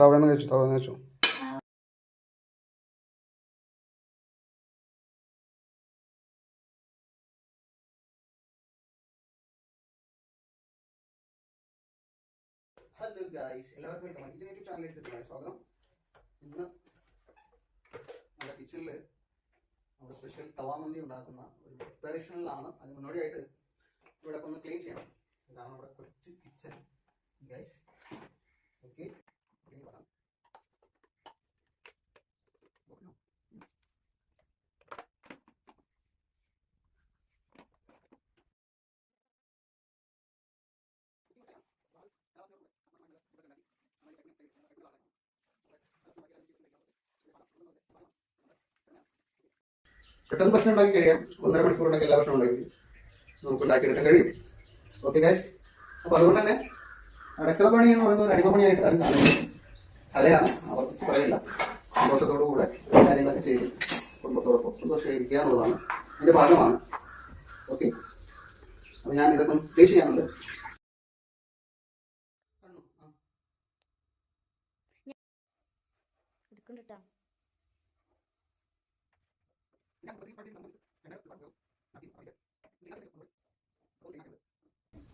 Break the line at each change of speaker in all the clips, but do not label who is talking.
തവന്ന് കഴിച്ചു തവന്ന് hello guys എല്ലാവർക്കും വെൽക്കം കിച്ചൺ യൂട്യൂബ് ചാനലിലേക്ക് എത്തിയ സ്വാഗതം. ഇന്ന് നമ്മുടെ കിച്ചണിൽ നമ്മുടെ സ്പെഷ്യൽ തവാമന്തി ഉണ്ടാക്കുന്ന ഒരു പ്രിപ്പറേഷനിലാണ് അതിന് മുന്നോടിയായിട്ട് ഇവിടെ ഒന്ന് ക്ലീൻ ചെയ്യണം. ഇതാണ് നമ്മുടെ കൊച്ചു kitchen guys okay പെട്ടെന്ന് ഭക്ഷണം ഉണ്ടാക്കി കഴിയാം ഒന്നര മണിക്കൂർ ഉണ്ടെങ്കിൽ എല്ലാ ഭക്ഷണം ഉണ്ടാക്കി നമുക്ക് ഉണ്ടാക്കിയെടുക്കാൻ കഴിയും ഓക്കെ ഗൈസ് അപ്പൊ അതുകൊണ്ട് തന്നെ അടുക്കള പണി എന്ന് പറയുന്നത് ഒരു അടിമപ്പണിയായിട്ട് അത് കാണുന്നത് കലയാണ് ആവർത്തിച്ച് പറയില്ല സന്തോഷത്തോടു കൂടെ കാര്യങ്ങളൊക്കെ ചെയ്ത് കുടുംബത്തോടൊപ്പം സന്തോഷമായിരിക്കുക എന്നുള്ളതാണ് ഭാഗമാണ്. ഓക്കെ? അപ്പോൾ ഞാൻ ഇതൊക്കെ ടേസ്റ്റ് ചെയ്യാനുണ്ട്.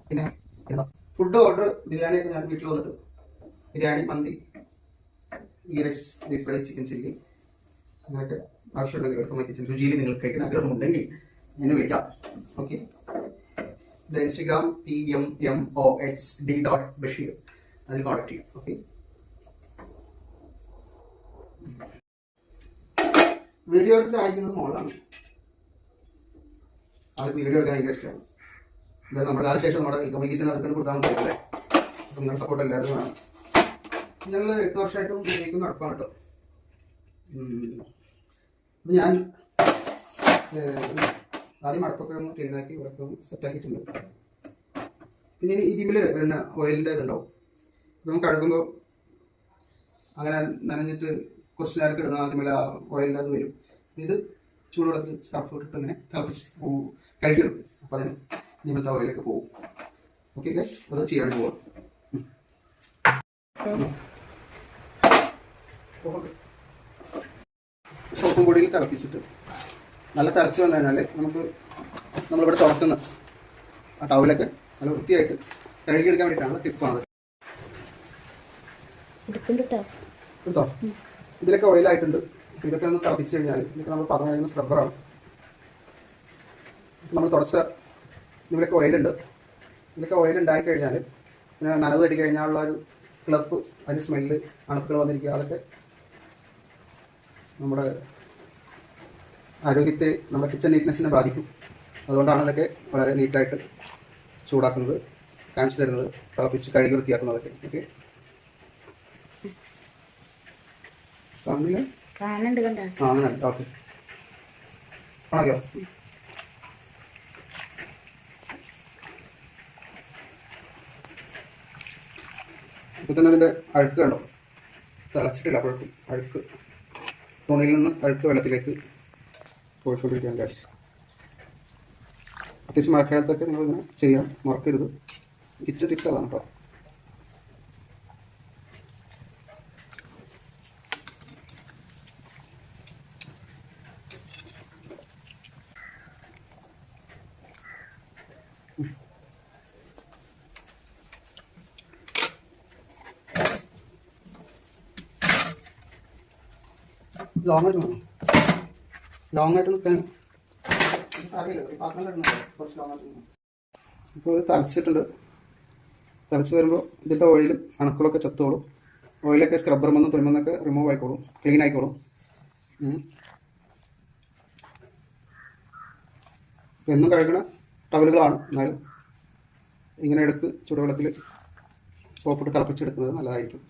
പിന്നെ ഫുഡ് ഓർഡർ ബിരിയാണി ഒക്കെ ഞാൻ വീട്ടിൽ വന്നിട്ട്. ബിരിയാണി മന്തി ഈ rice beef fry chicken chilli അങ്ങനത്തെ ആവശ്യമുള്ള വെൽക്കം കിച്ചൻ രുചിയിൽ നിങ്ങൾക്ക് കഴിക്കാൻ ആഗ്രഹമുണ്ടെങ്കിൽ എന്നെ വിളിക്കാം. Okay Instagram P M M O H D dot Basheer അതിൽ കോൺടാക്ട് ചെയ്യാം. ഓക്കെ വീഡിയോ എടുത്ത് സഹായിക്കുന്നത് മോളാണ്. അവർക്ക് വീഡിയോ എടുക്കാൻ ഭയങ്കര ഇഷ്ടമാണ്. ഇത് നമ്മുടെ കാലശേഷം നമ്മുടെ വെൽക്കം കിച്ചൺ അതൊക്കെ കൊടുത്താൽ മതി അല്ലേ? നിങ്ങളുടെ സപ്പോർട്ട് എല്ലാവരും വേണം. ഞങ്ങൾ എട്ട് വർഷമായിട്ടും ഉപയോഗിക്കുന്ന നടപ്പാണ് കേട്ടോ. ഞാൻ ആദ്യം അടുപ്പൊക്കെ ഒന്ന് ക്ലീനാക്കി ഇവിടെ സെറ്റാക്കിയിട്ടുണ്ട് പിന്നെ ഇതിമിൽ എണ്ണ ഓയിലിന്റെ ഇതുണ്ടാവും. ഇത് നമുക്ക് കഴുകുമ്പോൾ അങ്ങനെ നനഞ്ഞിട്ട് കുറച്ച് നേരം കിടന്ന ആ ഓയിലിന്റെ അത് വരും. ഇത് ചൂടുവെള്ളത്തിൽ സ്കർഫ് ഇട്ടിട്ട് ഇങ്ങനെ തിളപ്പിച്ച് പോ- കഴുകിടും അപ്പോൾ അതിന് നിമിത്ത ഓയിലൊക്കെ പോകും ഓക്കെ ഗസ് അത് ചെയ്യാൻ പോവാം. സോപ്പും പൊടിയിൽ തിളപ്പിച്ചിട്ട് നല്ല തിളച്ച് വന്നു കഴിഞ്ഞാൽ നമുക്ക് നമ്മളിവിടെ തുറക്കുന്ന ആ ടവലൊക്കെ നല്ല വൃത്തിയായിട്ട് കഴുകിയെടുക്കാൻ വേണ്ടിയിട്ടാണ് ടിപ്പാണത് ഇതിലൊക്കെ ഓയിലായിട്ടുണ്ട് ഇതൊക്കെ ഒന്ന് തിളപ്പിച്ച് കഴിഞ്ഞാൽ ഇതൊക്കെ നമ്മൾ പറഞ്ഞു കഴിയുന്ന സ്ക്രബ്ബറാണ് നമ്മൾ തുടച്ച ഇതിലൊക്കെ ഓയിലുണ്ട് ഇതിലൊക്കെ ഓയിൽ ഉണ്ടായി കഴിഞ്ഞാൽ നനവ് തട്ടി കഴിഞ്ഞാലുള്ള ഒരു കിളപ്പ് അതിന്റെ സ്മെല്ല് അണുക്കൾ വന്നിരിക്കുക അതൊക്കെ നമ്മുടെ ആരോഗ്യത്തെ നമ്മുടെ കിച്ചൺ നീറ്റ്നെസ്സിനെ ബാധിക്കും. അതുകൊണ്ടാണ് ഇതൊക്കെ വളരെ നീറ്റായിട്ട് ചൂടാക്കുന്നത് കാണിച്ചു തരുന്നത് തിളപ്പിച്ച് കഴുകി വൃത്തിയാക്കുന്നതൊക്കെ. ഓക്കെ. കാണില്ല
കാണണ്ട് കണ്ട?
ആ അങ്ങനെ ഓക്കെ. ആണോ ഇപ്പൊ തന്നെ അതിന്റെ അഴുക്ക് കണ്ടോ? തിളച്ചിട്ടില്ല അപ്പോഴേക്കും. അഴുക്ക്. തുണിയിൽ നിന്ന് അഴുക്ക് വെള്ളത്തിലേക്ക് ഒഴിച്ചുകൊണ്ടിരിക്കുകയാണ് ഗ്യാസ് അത്യാവശ്യം മഴക്കാലത്തൊക്കെ നിങ്ങൾ ഇങ്ങനെ ചെയ്യാം. മറക്കരുത്. കിച്ചൺ ടിപ്സ് അതാണ് കേട്ടോ ലോങ് ആയിട്ട് വേണം ലോങ് ആയിട്ട് നിൽക്കാൻ. അറിയില്ല ഒരു പാത്രം കിടന്നുണ്ട് കുറച്ച് ഇപ്പോൾ ഇത് തളച്ചിട്ടുണ്ട്. തളച്ച് വരുമ്പോൾ ഇതിന്റെ ഓയിലും അണുക്കളൊക്കെ ചത്തോളും. ഓയിലൊക്കെ സ്ക്രബ്ബർ വന്നും തുണിമെന്നൊക്കെ റിമൂവ് ആയിക്കോളും. ക്ലീൻ ആയിക്കോളും. എന്നും കഴുകണ ടവലുകളാണ് എന്നാലും ഇങ്ങനെ എടുക്ക് ചുടുവെള്ളത്തിൽ സോപ്പിട്ട് തിളപ്പിച്ചെടുക്കുന്നത് നല്ലതായിരിക്കും.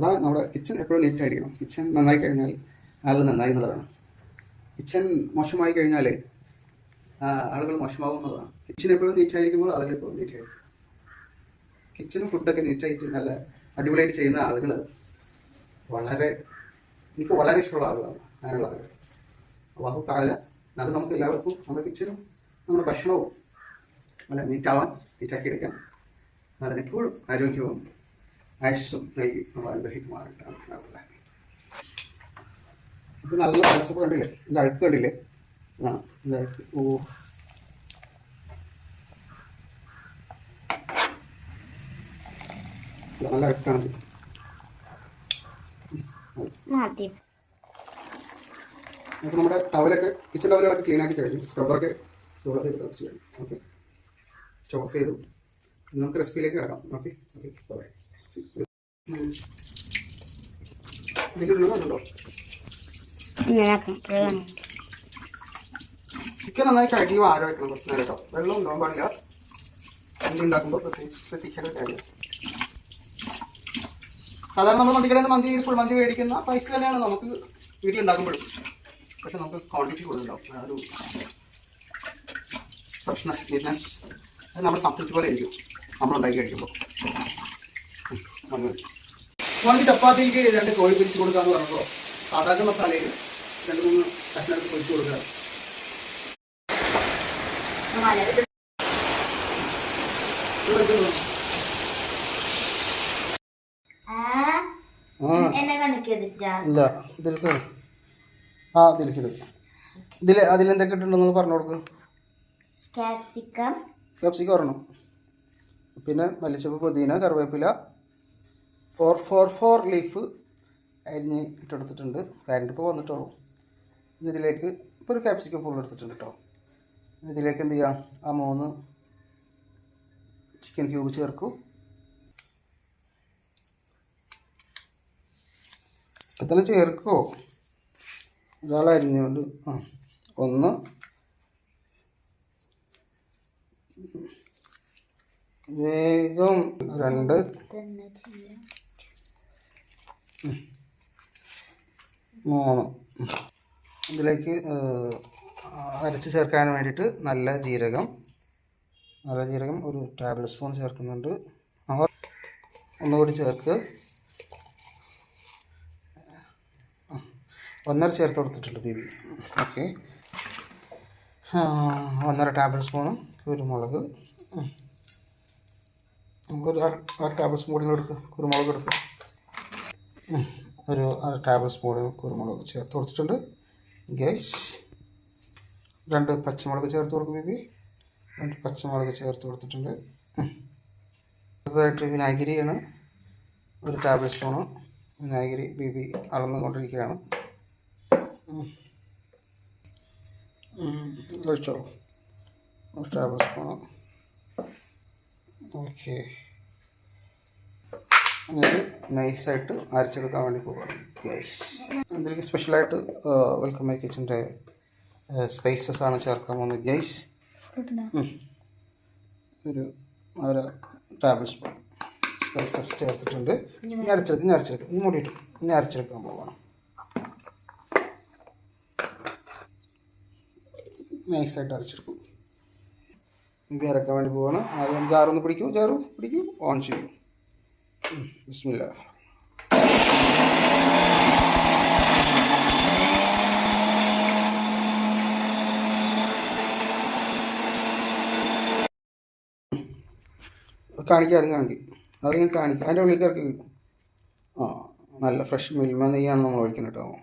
അതാണ് നമ്മുടെ കിച്ചൺ എപ്പോഴും നീറ്റ് ആയിരിക്കണം. കിച്ചൺ നന്നായി കഴിഞ്ഞാൽ ആളുകൾ നന്നായി എന്നുള്ളതാണ്. കിച്ചൺ മോശമായി കഴിഞ്ഞാൽ ആളുകൾ മോശമാകും എന്നുള്ളതാണ്. കിച്ചൺ എപ്പോഴും നീറ്റ് ആയിരിക്കുമ്പോൾ ആളുകൾ എപ്പോഴും നീറ്റ് ആയിരിക്കും. കിച്ചണും ഫുഡൊക്കെ നീറ്റായിട്ട് നല്ല അടിപൊളിയായിട്ട് ചെയ്യുന്ന ആളുകൾ വളരെ എനിക്ക് വളരെ ഇഷ്ടമുള്ള ആളുകളാണ്. അങ്ങനെയുള്ള ആളുകൾ. അള്ളാഹു താല അത് നമുക്ക് എല്ലാവർക്കും നമ്മുടെ കിച്ചനും നമ്മുടെ ഭക്ഷണവും നല്ല നീറ്റാവാൻ നീറ്റാക്കി എടുക്കാം അതിനെപ്പോഴും ആരോഗ്യവും ആയുസ്സും നൽകി നമ്മൾ അനുഗ്രഹിക്കുമാറാകട്ടെ ഇത് നല്ല കണ്ടില്ലേ? ഇത് അഴുക്ക് കണ്ടില്ലേ? ആ ഇത് അഴുക്ക്. ഓ. നല്ല അഴുക്കാണ്. അപ്പോൾ നമ്മുടെ ടവലൊക്കെ കിച്ചൺ ടവലുകളൊക്കെ ക്ലീൻ ആക്കി കഴിഞ്ഞു. സ്ക്രബറൊക്കെ ചെയ്ത് വെച്ച് കഴിഞ്ഞു. ഓക്കെ. സ്റ്റോപ്പ് ചെയ്തു. നമുക്ക് റെസിപ്പിയിലേക്ക് കിടക്കാം. ഓക്കെ. ഓക്കെ. ബൈ. ചിക്കൻ നന്നായി കഴുകി വെക്കണം കുറച്ച് നേരം കേട്ടോ. വെള്ളം ഉണ്ടാവും പാടില്ല മന്തി ഉണ്ടാക്കുമ്പോൾ പ്രത്യേകിച്ച് ശ്രദ്ധിക്കേണ്ട കാര്യം സാധാരണ നമ്മൾ മന്തിക്കടയിൽ നിന്ന് മന്തി ഫുൾ മന്തി മേടിക്കുന്ന പൈസ തന്നെയാണ് നമുക്ക് വീട്ടിൽ ഉണ്ടാക്കുമ്പോഴും. പക്ഷെ നമുക്ക് ക്വാണ്ടിറ്റി കൂടുതലുണ്ടാവും. ആ ഒരു ഫ്രഷ്നെസ് അത് നമ്മുടെ സംതൃപ്തി പോലെ ആയിരിക്കും. നമ്മൾ ഉണ്ടാക്കി കഴിക്കുമ്പോൾ മന്തി ചപ്പാത്തിക്ക് രണ്ട് കോഴി പിരിച്ചു കൊടുക്കാന്ന് പറഞ്ഞപ്പോൾ സാധാരണ മസാലയിൽ രണ്ട് മൂന്ന് കഷ്ണം പൊരിച്ചു കൊടുക്കുക ആ ഇതിലേക്ക് ഇത്. ഇതിൽ അതിലെന്തൊക്കെ ഇട്ടുണ്ടെന്ന് പറഞ്ഞു കൊടുക്ക്.
ക്യാപ്സിക്കം.
ക്യാപ്സിക്കം ഒരെണ്ണം. പിന്നെ മല്ലിച്ചപ്പ് പുതിന കറിവേപ്പില ഫോർ ഫോർ ഫോർ ലീഫ് അരിഞ്ഞ് ഇട്ടെടുത്തിട്ടുണ്ട്. കരണ്ട് ഇപ്പോൾ വന്നിട്ടുള്ളൂ. ഇനി ഇതിലേക്ക് ഇപ്പോൾ ഒരു ക്യാപ്സിക്കം ഫുൾ എടുത്തിട്ടുണ്ട് കേട്ടോ ഇതിലേക്ക് എന്ത് ചെയ്യാം? ആ മൂന്ന് ചിക്കൻ ക്യൂബ് ചേർക്കൂ. ഇപ്പം തന്നെ ചേർക്കോ? ഒരാൾ അരിഞ്ഞുകൊണ്ട് ആ ഒന്ന് വേഗം രണ്ട് മൂന്ന്. ഇതിലേക്ക് അരച്ച് ചേർക്കാൻ വേണ്ടിയിട്ട് നല്ല ജീരകം. നല്ല ജീരകം ഒരു ടേബിൾ സ്പൂൺ ചേർക്കുന്നുണ്ട്. ഒന്നുകൂടി ചേർക്ക്. ഒന്നര ചേർത്ത് കൊടുത്തിട്ടുണ്ട് ബേബി. ഓക്കെ. ഒന്നര ടേബിൾ സ്പൂണ് കുരുമുളക്. നമുക്കൊരു അര ടേബിൾ സ്പൂൺ കൂടി എടുക്കുക കുരുമുളക് എടുക്കുക. ഒരു ടേബിൾ സ്പൂൺ കുരുമുളക് ചേർത്ത് കൊടുത്തിട്ടുണ്ട് ഗ്യാസ് രണ്ട് പച്ചമുളക് ചേർത്ത് കൊടുക്കും ബേബി രണ്ട് പച്ചമുളക് ചേർത്ത് കൊടുത്തിട്ടുണ്ട്. അടുത്തതായിട്ട് വിനാഗിരിയാണ് ഒരു ടേബിൾ സ്പൂണ് വിനാഗിരി ബേബി അളന്നുകൊണ്ടിരിക്കുകയാണ് ഉം. ഉം. ഒഴിച്ചോ ഒരു ടേബിൾ സ്പൂണ് ഓക്കെ ഇത് നൈസായിട്ട് അരച്ചെടുക്കാൻ വേണ്ടി പോവാണ് ഗൈസ് ഇതിലേക്ക് സ്പെഷ്യലായിട്ട് വെൽക്കം മൈ കിച്ചന്റെ സ്പൈസസ് ആണ് ചേർക്കാൻ പോകുന്നത് ഗൈസ് ഒരു ഒരു ടേബിൾ സ്പൂൺ സ്പൈസസ് ചേർത്തിട്ടുണ്ട്. ഇനി അരച്ചെടുക്കും ഇനി അരച്ചെടുക്കും. ഇനി മൂടിയിട്ടു ഇനി അരച്ചെടുക്കാൻ പോവാണ്. നൈസായിട്ട് അരച്ചെടുക്കും. ഇനി അരക്കാൻ വേണ്ടി പോവാണ്. ആദ്യം ജാറൊന്ന് പിടിക്കൂ ജാറു പിടിക്കൂ ഓൺ ചെയ്യൂ. ബിസ്മില്ല. കാണിക്കാം അത് കാണിക്കും. അത് ഞാൻ കാണിക്കാം? അതിന്റെ ഉള്ളിൽ ഇറക്കി ആ നല്ല ഫ്രഷ് മിൽമ നെയ്യാണ് നമ്മൾ ഒഴിക്കുന്നത് കേട്ടോ.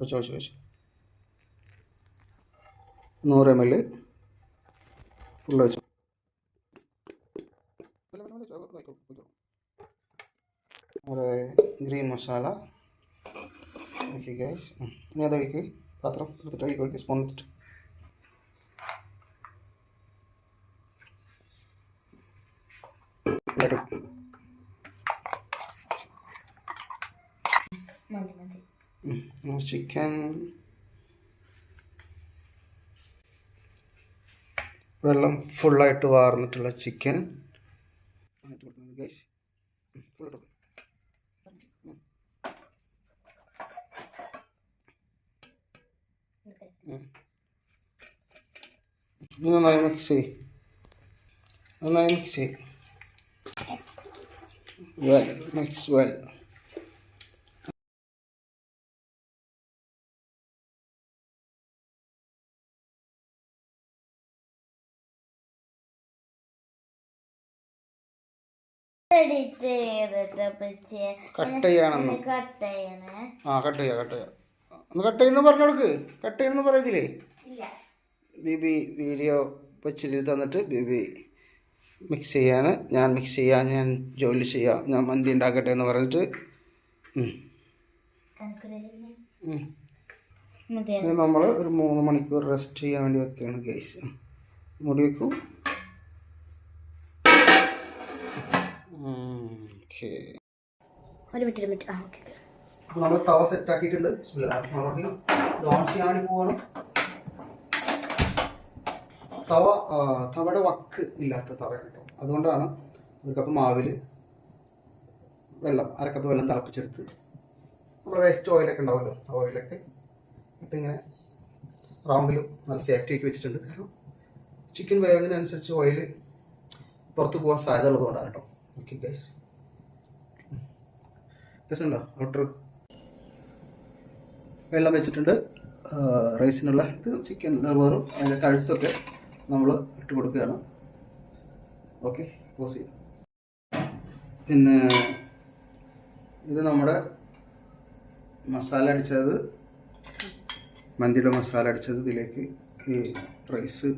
വെച്ചോ വെച്ചോ. നൂറ് എം എൽ. ഫുള്ള് വെച്ചോ. നമ്മുടെ ഗ്രീൻ മസാല. ഓക്കെ ഗൈസ് ഇനി അത് ഒഴിക്ക്. പാത്രം എടുത്തിട്ട് അതിലേക്ക് ഒഴിക്ക്. സ്പൂൺ എടുത്തിട്ട് ചിക്കൻ വെള്ളം ഫുള്ളായിട്ട് വാർന്നിട്ടുള്ള ചിക്കൻ ഫുൾ ഇട്ടു ഇത് നന്നായി മിക്സ് ചെയ്യ് നന്നായി മിക്സ് ചെയ്യ് വെൽ മിക്സ് വെൽ
എഡിറ്റ് ചെയ്തിട്ട് പച്ചേ
കട്ട് ചെയ്യാണെന്ന്
കട്ട് ചെയ്യണേ
ആ കട്ട് ചെയ്യാം കട്ട് ചെയ്യാം ഒന്ന് കട്ട് ചെയ്യുന്ന പറഞ്ഞു കൊടുക്ക്. കട്ട് ചെയ്യണമെന്ന് പറയത്തില്ലേ?
ഇല്ല.
ബിബി വീഡിയോ വെച്ചിൽ തന്നിട്ട് ബിബി മിക്സ് ചെയ്യാൻ ഞാൻ മിക്സ് ചെയ്യാൻ ഞാൻ ജോലി ചെയ്യാം. ഞാൻ മന്തി ഉണ്ടാക്കട്ടെ എന്ന് പറഞ്ഞിട്ട്. നമ്മൾ ഒരു മൂന്ന് മണിക്കൂർ റെസ്റ്റ് ചെയ്യാൻ വേണ്ടി വെക്കുകയാണ് ഗൈസ് മുടി വെക്കും. ഓക്കെ
ഒരു മിനിറ്റ് ഒരു മിനിറ്റ്. ആ ഓക്കെ
നമ്മൾ തവ സെറ്റ് ആക്കിയിട്ടുണ്ട്. ഓൺ ചെയ്യാൻ വേണ്ടി പോവാണ്. തവ തവയുടെ വക്ക് ഇല്ലാത്ത തവയാണ് കേട്ടോ. അതുകൊണ്ടാണ് ഒരു കപ്പ് മാവിൽ വെള്ളം അരക്കപ്പ് കപ്പ് വെള്ളം തിളപ്പിച്ചെടുത്ത് നമ്മൾ വേസ്റ്റ് ഓയിലൊക്കെ ഉണ്ടാവുമല്ലോ ആ ഓയിലൊക്കെ ഇട്ട് ഇങ്ങനെ റൗണ്ടിൽ നല്ല സേഫ്റ്റി ഒക്കെ വെച്ചിട്ടുണ്ട്. കാരണം ചിക്കൻ വേവതിനനുസരിച്ച് ഓയിൽ പുറത്ത് പോകാൻ സാധ്യത ഉള്ളതുകൊണ്ടാണ് കേട്ടോ. ഓക്കെ ഗൈസ് ഉണ്ടോ ഔട്ടർ വെള്ളം വെച്ചിട്ടുണ്ട്. റൈസിനുള്ള ഇത് ചിക്കൻ നെർവറും അതിന്റെ കഴുത്തൊക്കെ നമ്മൾ ഇട്ട് കൊടുക്കുകയാണ്. ഓക്കെ പോസ് ചെയ്യും. പിന്നെ ഇത് നമ്മുടെ മസാല അടിച്ചത് മന്തിയുടെ മസാല അടിച്ചത് ഇതിലേക്ക് ഈ റൈസ്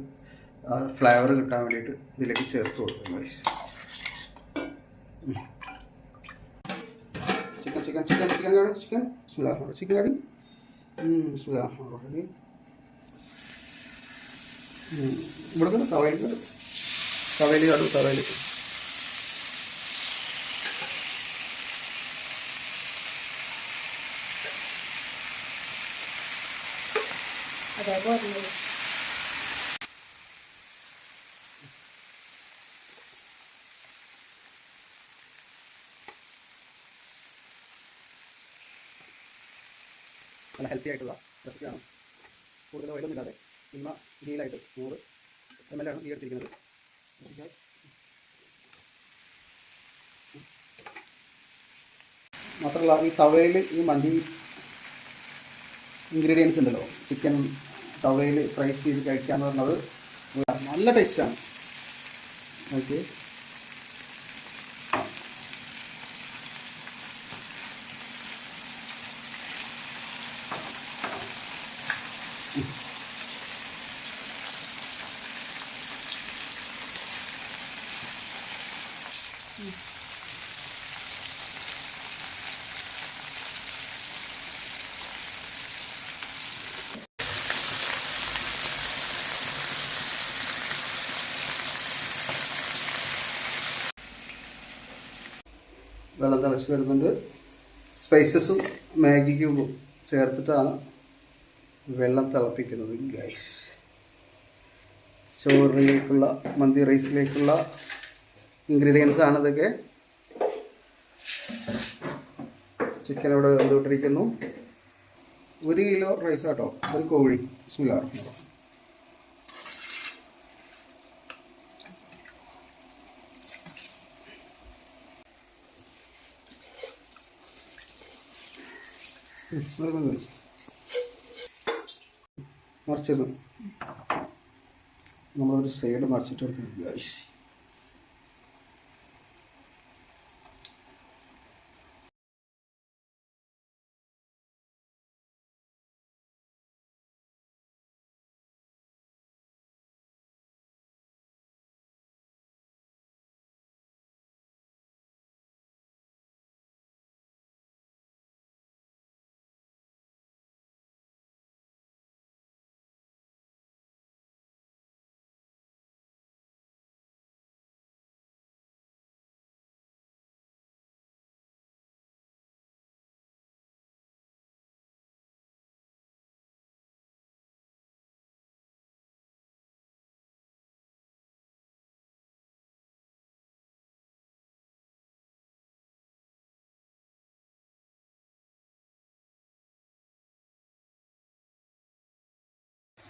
ഫ്ലേവർ കിട്ടാൻ വേണ്ടിയിട്ട് ഇതിലേക്ക് ചേർത്ത് കൊടുക്കും rice chicken chicken chicken chicken കാടി ചിക്കൻ ബിസ്മില്ലാ ചിക്കൻ കാടി ഇവിടെ തന്നെ തവയിൽ തവയിൽ കാടും തവയിൽ
അതേപോലെ
നല്ല ഹെൽത്തി ആയിട്ടുള്ള രീതിയിലായിട്ട് നൂറ് എം എൽ ആണ് ഈ എടുത്തിരിക്കുന്നത് മാത്രമല്ല ഈ തവയിൽ ഈ മന്തി ഇൻഗ്രീഡിയൻസ് ഉണ്ടല്ലോ. ചിക്കൻ തവയിൽ ഫ്രൈ ചെയ്ത് കഴിക്കുക എന്ന് പറഞ്ഞത് നല്ല ടേസ്റ്റാണ് ഓക്കെ വെള്ളം തിളച്ച് വരുന്നുണ്ട് സ്പൈസസും മാഗി ക്യൂബും ചേർത്തിട്ടാണ് വെള്ളം തിളപ്പിക്കുന്നത് ഗൈസ് ചോറിലേക്കുള്ള മന്തി റൈസിലേക്കുള്ള ഇൻഗ്രീഡിയൻസ് ആണ് ഇതൊക്കെ. ചിക്കൻ ഇവിടെ വെന്തുകൊണ്ടിരിക്കുന്നു. ഒരു കിലോ റൈസ് ആട്ടോ ഒരു കോഴി. ബിസ്മില്ലാ മറിച്ചിരുന്നു നമ്മളൊരു സൈഡ് മറിച്ചിട്ട് കൊടുക്കണം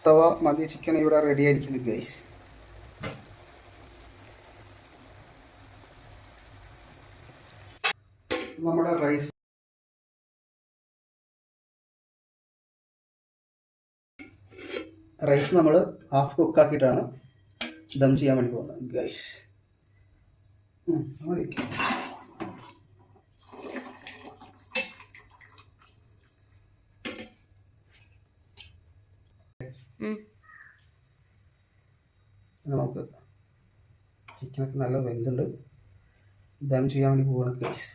തവ മതി ചിക്കൻ ഇവിടെ റെഡി ആയിരിക്കുന്നു ഗൈസ് നമ്മുടെ റൈസ് റൈസ് നമ്മൾ ഹാഫ് കുക്കാക്കിയിട്ടാണ് ദം ചെയ്യാൻ വേണ്ടി പോകുന്നത് ഗൈസ് മതി നമുക്ക് ചിക്കനൊക്കെ നല്ല വെന്തുണ്ട്. ദം ചെയ്യാൻ വേണ്ടി പോവാണ് കേസ്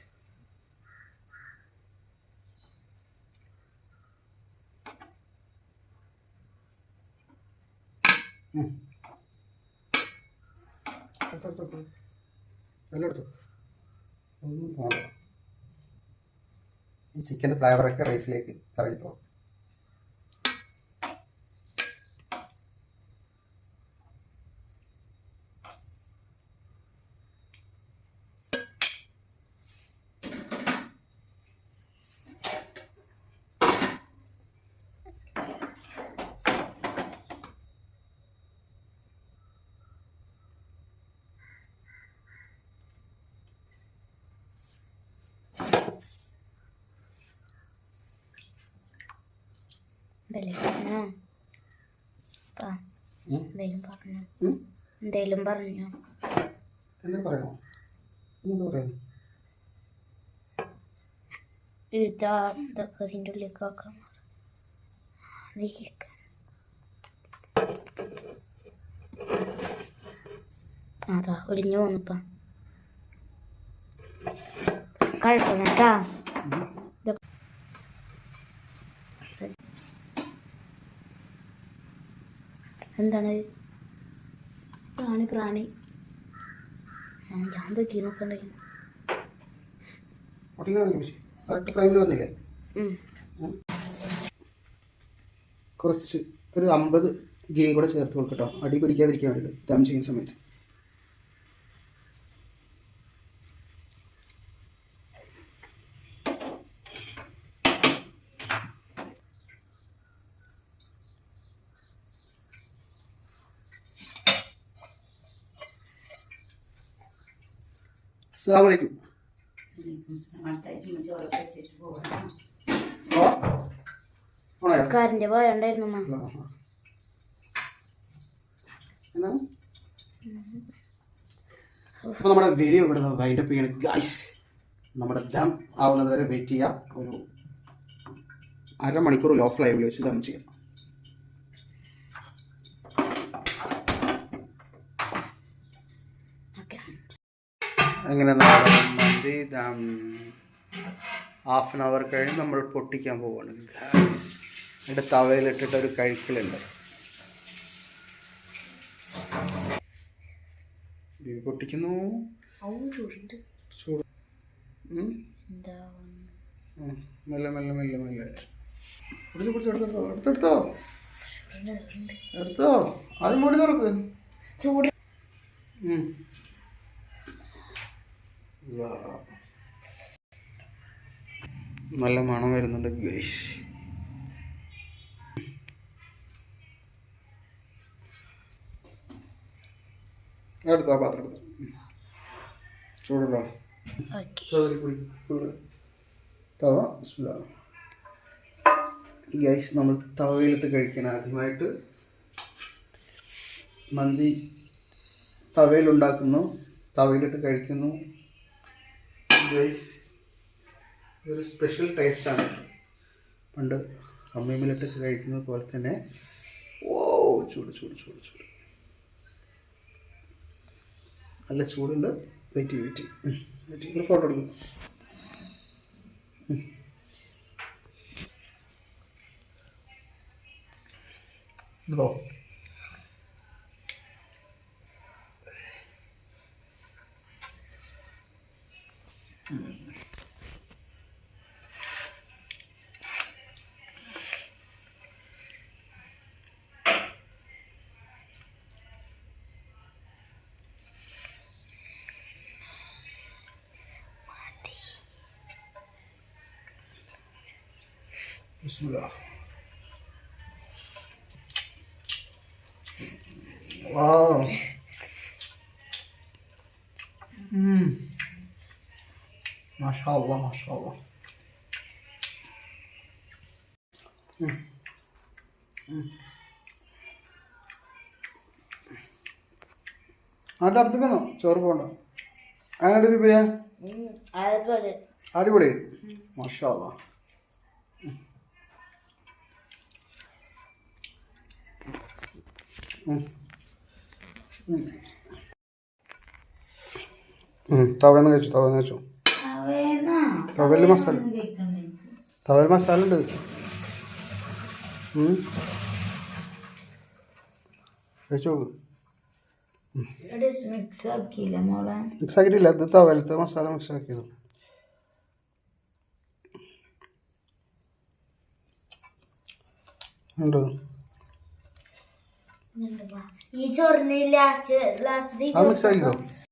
ഒന്നും പോകണ്ട ഈ ചിക്കന്റെ ഫ്ലേവറൊക്കെ റൈസിലേക്ക് ഇറങ്ങിക്കോളും
എന്തേലും പറഞ്ഞോ ആ
ഉം.
എന്തേലും പറഞ്ഞോ
ഉം?
എന്തേലും പറഞ്ഞോ?
പറയണോ?
ഇതാ ഇതൊക്കെ ഉള്ളിലേക്ക് അതിലേക്ക് അതാ ഒടിഞ്ഞു പോന്നിപ്പം. കഴിക്കണം കേട്ടാ. എന്താണ്? പ്രാണി. പ്രാണി ഞാൻ തീ നോക്കണ്ടേ
ഒട്ടിക്കാണെങ്കിൽ പക്ഷേ കറക്റ്റ് ഫ്രെയിമിൽ വന്നില്ലേ? കുറച്ച് ഒരു അമ്പത് ഗീ കൂടെ ചേർത്ത് കൊടുക്കട്ടോ. അടി പിടിക്കാതിരിക്കാൻ വേണ്ടിയിട്ട് ദം ചെയ്യുന്ന സമയത്ത്. അസ്സാം വലൈക്കും ഓണയോ
കാറിന്റെ പോയണ്ടായിരുന്നു
അപ്പോൾ നമ്മുടെ വീഡിയോ ഇവിടെ വൈൻഡപ്പ് ചെയ്യണം ഗൈസ് നമ്മുടെ ദം ആവുന്നത് വരെ വെയിറ്റ് ചെയ്യാം. ഒരു അരമണിക്കൂർ ലോ ഫ്ലെയിമിൽ വെച്ച് ദം ചെയ്യാം
ഓക്കെ
അങ്ങനെ മന്തി ഹാഫ് ആൻ അവർ കഴിഞ്ഞ് നമ്മൾ പൊട്ടിക്കാൻ പോവാണ്. ഗ്യാസ് എന്നിട്ട് തവയിലിട്ടിട്ട് ഒരു കഴിക്കലുണ്ട്. പൊട്ടിക്കുന്നു. ചൂട്. മെല്ലെ മെല്ലെ മെല്ലെ മെല്ലെ. പിടിച്ച് പിടിച്ച് എടുത്തെടുത്തോ എടുത്തെടുത്തോ എടുത്തോ അത് മൂടി തുറക്ക്.
ചൂട്.
നല്ല മണം വരുന്നുണ്ട് ഗൈസ് എടുത്തോ പാത്രം എടുത്തു. ചൂടുണ്ടോ? തവ ഗൈസ് നമ്മൾ തവയിലിട്ട് കഴിക്കാൻ ആദ്യമായിട്ട് മന്തി തവയിലുണ്ടാക്കുന്നു. തവയിലിട്ട് കഴിക്കുന്നു. ഗൈസ് ഒരു സ്പെഷ്യൽ ടേസ്റ്റാണ് പണ്ട് അമ്മീമിലിട്ട് കഴിക്കുന്നത് പോലെ തന്നെ. ഓ ചൂട് ചൂട് ചൂട് ചൂട്. നല്ല ചൂടുണ്ട്. വെയിറ്റ് ചെയ്യും വെയിറ്റ് ചെയ്യും വെയിറ്റ് ചെയ്യും ഒരു ഫോട്ടോ എടുക്കും. ഇതോ. 음. 있습니다. 와. Hmm. Hmm. ആട്ടെ അടുത്തേക്കുന്നോ ചോറ് പോണ്ട അങ്ങനെ ബിബിയ അടിപൊളി മാഷാ അല്ലാ. ഉം. ഉം. ഉം, തവേന്ന് കഴിച്ചു തവേന്ന് കഴിച്ചു തവൽ മസാല. തവൽ മസാല ഉണ്ട്
മിക്സ് ആക്കിയില്ല
ഇത് തവലത്തെ മസാല മിക്സ് ആക്കിയത്. ഉണ്ട്.
ഈ ചോറിന് ലാസ്റ്റ് ലാസ്റ്റ്
അത്